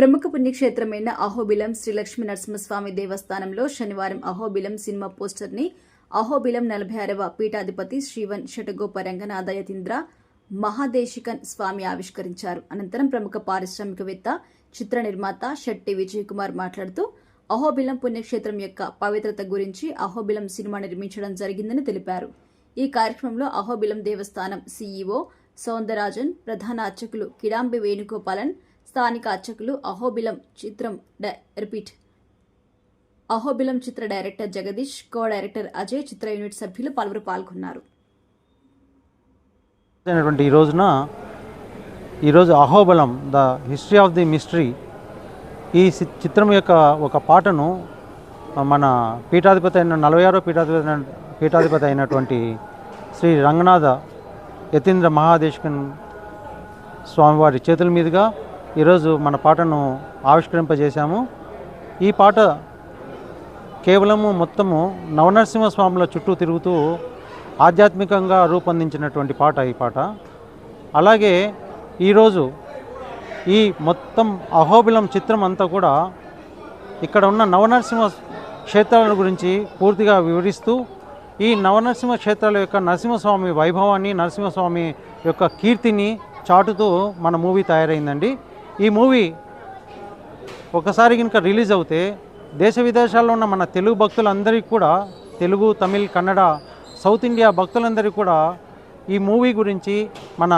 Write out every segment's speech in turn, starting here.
ప్రముఖ పుణ్యక్షేత్రమైన అహోబిలం శ్రీ లక్ష్మీ నరసింహస్వామి దేవస్థానంలో శనివారం అహోబిలం సినిమా పోస్టర్ని అహోబిలం నలభై ఆరవ పీఠాధిపతి శ్రీవన్ షటగోప రంగనాథాయతీంద్ర మహాదేశికన్ స్వామి ఆవిష్కరించారు. అనంతరం ప్రముఖ పారిశ్రామికవేత్త చిత్ర నిర్మాత శెట్టి విజయ్ కుమార్ మాట్లాడుతూ అహోబిలం పుణ్యక్షేత్రం యొక్క పవిత్రత గురించి అహోబిలం సినిమా నిర్మించడం జరిగిందని తెలిపారు. ఈ కార్యక్రమంలో అహోబిలం దేవస్థానం సీఈఓ సౌందరరాజన్ ప్రధాన అర్చకులు కిడాంబి వేణుగోపాలన్ స్థానిక అర్చకులు అహోబిలం చిత్రం డై- రిపీట్ అహోబిలం చిత్ర director Jagadish co director Ajay చిత్ర యూనిట్ సభ్యులు పలువురు పాల్గొన్నారు. ఈ రోజున ఈరోజు Ahobilam the history of the mystery ఈ చిత్రం యొక్క ఒక పాటను మన పీఠాధిపతి అయిన నలభై ఆరో పీఠాధిపతి అయిన- పీఠాధిపతి అయినటువంటి శ్రీ రంగనాథ యతీంద్ర మహాదేశకన్ స్వామివారి చేతుల మీదుగా ఈరోజు మన పాటను ఆవిష్కరింపజేశాము. ఈ పాట కేవలము మొత్తము నవనరసింహస్వాముల చుట్టూ తిరుగుతూ ఆధ్యాత్మికంగా రూపొందించినటువంటి పాట ఈ పాట. అలాగే ఈరోజు ఈ మొత్తం అహోబిలం చిత్రం అంతా కూడా ఇక్కడ ఉన్న నవనరసింహ క్షేత్రాల గురించి పూర్తిగా వివరిస్తూ ఈ నవనరసింహ క్షేత్రాల యొక్క నరసింహస్వామి వైభవాన్ని నరసింహస్వామి యొక్క కీర్తిని చాటుతూ మన మూవీ తయారైందండి. ఈ మూవీ ఒకసారి కనుక రిలీజ్ అవుతే దేశ విదేశాల్లో ఉన్న మన తెలుగు భక్తులందరికీ కూడా తెలుగు తమిళ్ కన్నడ సౌత్ ఇండియా భక్తులందరికీ కూడా ఈ మూవీ గురించి మన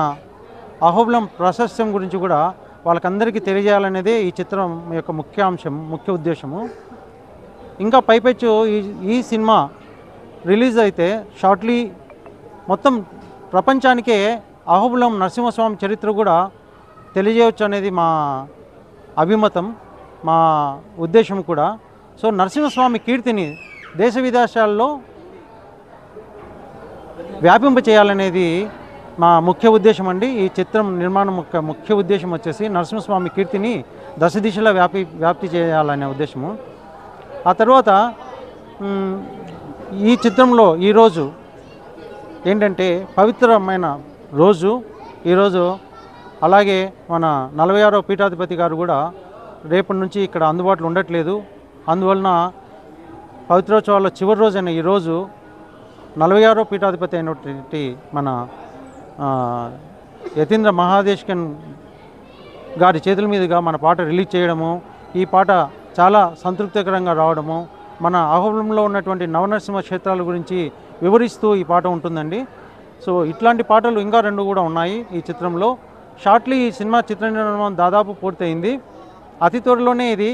అహోబిలం ప్రాశస్త్యం గురించి కూడా వాళ్ళకందరికీ తెలియజేయాలనేదే ఈ చిత్రం యొక్క ముఖ్య అంశం ముఖ్య ఉద్దేశము. ఇంకా పైపెచ్చు ఈ ఈ సినిమా రిలీజ్ అయితే షార్ట్లీ మొత్తం ప్రపంచానికే అహోబులం నరసింహస్వామి చరిత్ర కూడా తెలియజేయవచ్చు అనేది మా అభిమతం మా ఉద్దేశం కూడా. సో నరసింహస్వామి కీర్తిని దేశ విదేశాల్లో వ్యాపింప చేయాలనేది మా ముఖ్య ఉద్దేశం అండి. ఈ చిత్రం నిర్మాణం యొక్క ముఖ్య ఉద్దేశం వచ్చేసి నరసింహస్వామి కీర్తిని దశ దిశలో వ్యాపి వ్యాప్తి చేయాలనే ఉద్దేశము. ఆ తర్వాత ఈ చిత్రంలో ఈరోజు ఏంటంటే పవిత్రమైన రోజు. ఈరోజు అలాగే మన నలభై ఆరో పీఠాధిపతి గారు కూడా రేపటి నుంచి ఇక్కడ అందుబాటులో ఉండట్లేదు. అందువలన పవిత్రోత్సవాల చివరి రోజైన ఈరోజు నలభై ఆరో పీఠాధిపతి అయినటువంటి మన యతీంద్ర మహాదేశ్కన్ గారి చేతుల మీదుగా మన పాట రిలీజ్ చేయడము ఈ పాట చాలా సంతృప్తికరంగా రావడము మన అహోబలంలో ఉన్నటువంటి నవనరసింహ క్షేత్రాల గురించి వివరిస్తూ ఈ పాట ఉంటుందండి. సో ఇట్లాంటి పాటలు ఇంకా రెండు కూడా ఉన్నాయి ఈ చిత్రంలో. షార్ట్లీ ఈ సినిమా చిత్ర నిర్మాణం దాదాపు పూర్తయింది. అతి త్వరలోనే ఇది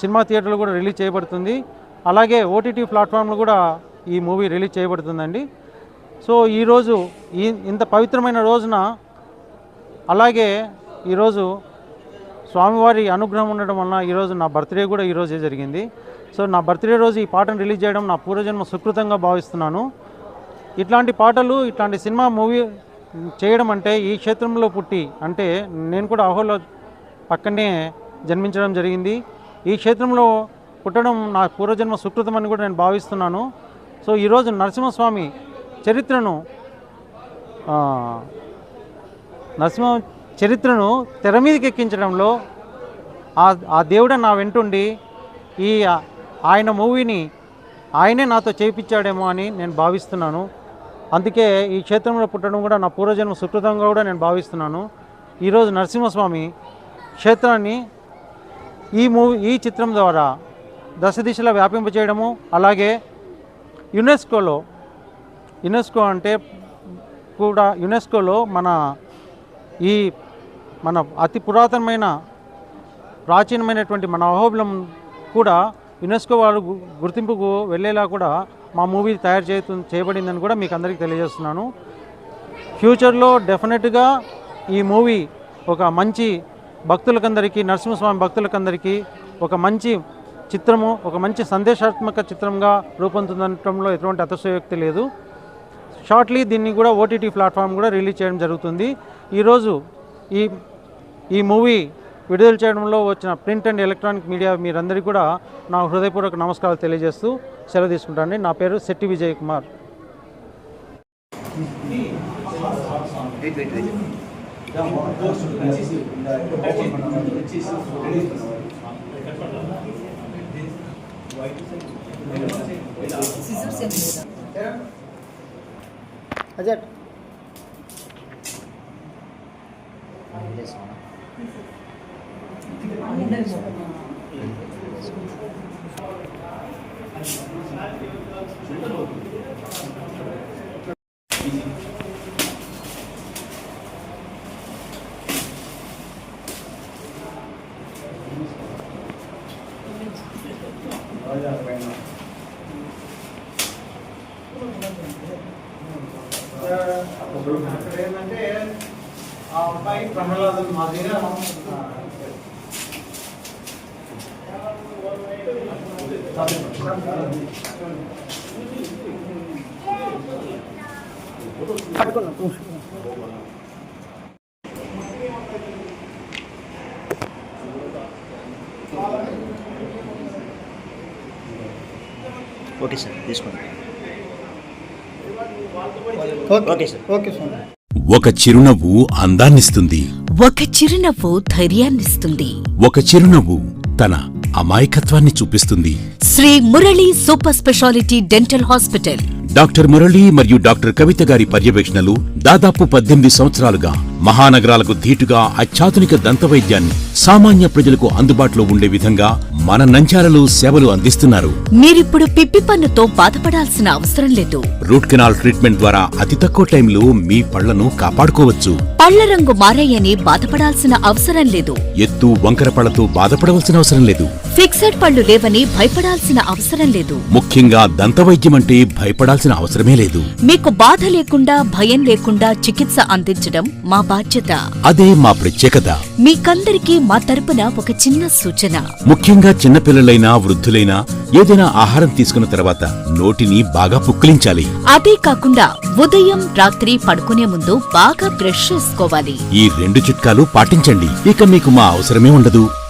సినిమా థియేటర్లు కూడా రిలీజ్ చేయబడుతుంది. అలాగే ఓటీటీ ప్లాట్ఫామ్లు కూడా ఈ మూవీ రిలీజ్ చేయబడుతుందండి. సో ఈరోజు ఈ ఇంత పవిత్రమైన రోజున అలాగే ఈరోజు స్వామివారి అనుగ్రహం ఉండడం వలన ఈరోజు నా బర్త్డే కూడా ఈరోజే జరిగింది. సో నా బర్త్డే రోజు ఈ పాటను రిలీజ్ చేయడం నా పూర్వజన్మ సుకృతంగా భావిస్తున్నాను. ఇట్లాంటి పాటలు ఇట్లాంటి సినిమా మూవీ చేయడం అంటే ఈ క్షేత్రంలో పుట్టి అంటే నేను కూడా అహోలో పక్కనే జన్మించడం జరిగింది. ఈ క్షేత్రంలో పుట్టడం నా పూర్వజన్మ సుకృతం అని కూడా నేను భావిస్తున్నాను. సో ఈరోజు నరసింహస్వామి చరిత్రను నరసింహ చరిత్రను తెర మీదకి ఎక్కించడంలో ఆ ఆ దేవుడే నా వెంటుండి ఈ ఆయన మూవీని ఆయనే నాతో చేయించాడేమో అని నేను భావిస్తున్నాను. అందుకే ఈ క్షేత్రంలో పుట్టడం కూడా నా పూర్వజన్మ సుకృతంగా కూడా నేను భావిస్తున్నాను. ఈరోజు నరసింహస్వామి క్షేత్రాన్ని ఈ మూవీ ఈ చిత్రం ద్వారా దశ దిశలో వ్యాపింపచేయడము అలాగే యునెస్కోలో యునెస్కో అంటే కూడా యునెస్కోలో మన ఈ మన అతి పురాతనమైన ప్రాచీనమైనటువంటి మన అహోబిలం కూడా యునెస్కో వారు గుర్తింపుకు వెళ్ళేలా కూడా మా మూవీ తయారు చేయ చేయబడిందని కూడా మీకు అందరికీ తెలియజేస్తున్నాను. ఫ్యూచర్లో డెఫినెట్గా ఈ మూవీ ఒక మంచి భక్తులకందరికీ నరసింహస్వామి భక్తులకందరికీ ఒక మంచి చిత్రము ఒక మంచి సందేశాత్మక చిత్రంగా రూపొందుతుండటంలో ఎటువంటి అతిశయోక్తి లేదు. షార్ట్లీ దీన్ని కూడా ఓటీటీ ప్లాట్ఫామ్ కూడా రిలీజ్ చేయడం జరుగుతుంది. ఈరోజు ఈ ఈ మూవీ విడుదల చేయడంలో వచ్చిన ప్రింట్ అండ్ ఎలక్ట్రానిక్ మీడియా మీరందరికీ కూడా నా హృదయపూర్వక నమస్కారాలు తెలియజేస్తూ సెలవు తీసుకుంటానండి నా పేరు శెట్టి విజయ్ కుమార్. అజట్. అజట్ అక్కడ ఏంటంటే ఆ అబ్బాయి ప్రహ్లాదన్ మా దగ్గర పట్టుకున్నా ఓకే సార్ తీసుకోండి. ఓకే. సార్. ఓకే స్వామి ఒక చిరునవ్వు అందాన్నిస్తుంది. ఒక చిరునవ్వు ధైర్యాన్నిస్తుంది. ఒక చిరునవ్వు తన అమాయకత్వాన్ని చూపిస్తుంది. Shri Murali super speciality dental hospital. Doctor Murali మరియు డాక్టర్ కవిత గారి పర్యవేక్షణలు దాదాపు పద్దెనిమిది సంవత్సరాలుగా మహానగరాలకు ధీటుగా అత్యాధునిక దంతవైద్యాన్ని సామాన్య ప్రజలకు అందుబాటులో ఉండే విధంగా మన నంచాలలో సేవలు అందిస్తున్నారు. మీరిప్పుడు పిప్పి పన్నుతో బాధపడాల్సిన అవసరం లేదు. రూట్ కెనాల్ ట్రీట్మెంట్ ద్వారా అతి తక్కువ టైంలో మీ పళ్ళను కాపాడుకోవచ్చు. పళ్ళ రంగు మారాయని బాధపడాల్సిన అవసరం లేదు. ఎత్తు వంకర పళ్ళతో బాధపడవలసిన అవసరం లేదు. ఫిక్సెడ్ పళ్ళు లేవని భయపడాల్సిన అవసరం లేదు. ముఖ్యంగా దంతవైద్యం అంటే భయపడాల్సిన అవసరమే లేదు. మీకు బాధ లేకుండా భయం లేకుండా చికిత్స అందించడం మా బాధ్యత. అదే మా ప్రత్యేకత. మీకందరికీ మా తరపున ఒక చిన్న సూచన. ముఖ్యంగా చిన్నపిల్లలైనా వృద్ధులైనా ఏదైనా ఆహారం తీసుకున్న తర్వాత నోటిని బాగా పుక్కిలించాలి. అదే కాకుండా ఉదయం రాత్రి పడుకునే ముందు బాగా బ్రష్ చేసుకోవాలి. ఈ రెండు చిట్కాలు పాటించండి. ఇక మీకు మా అవసరమే ఉండదు.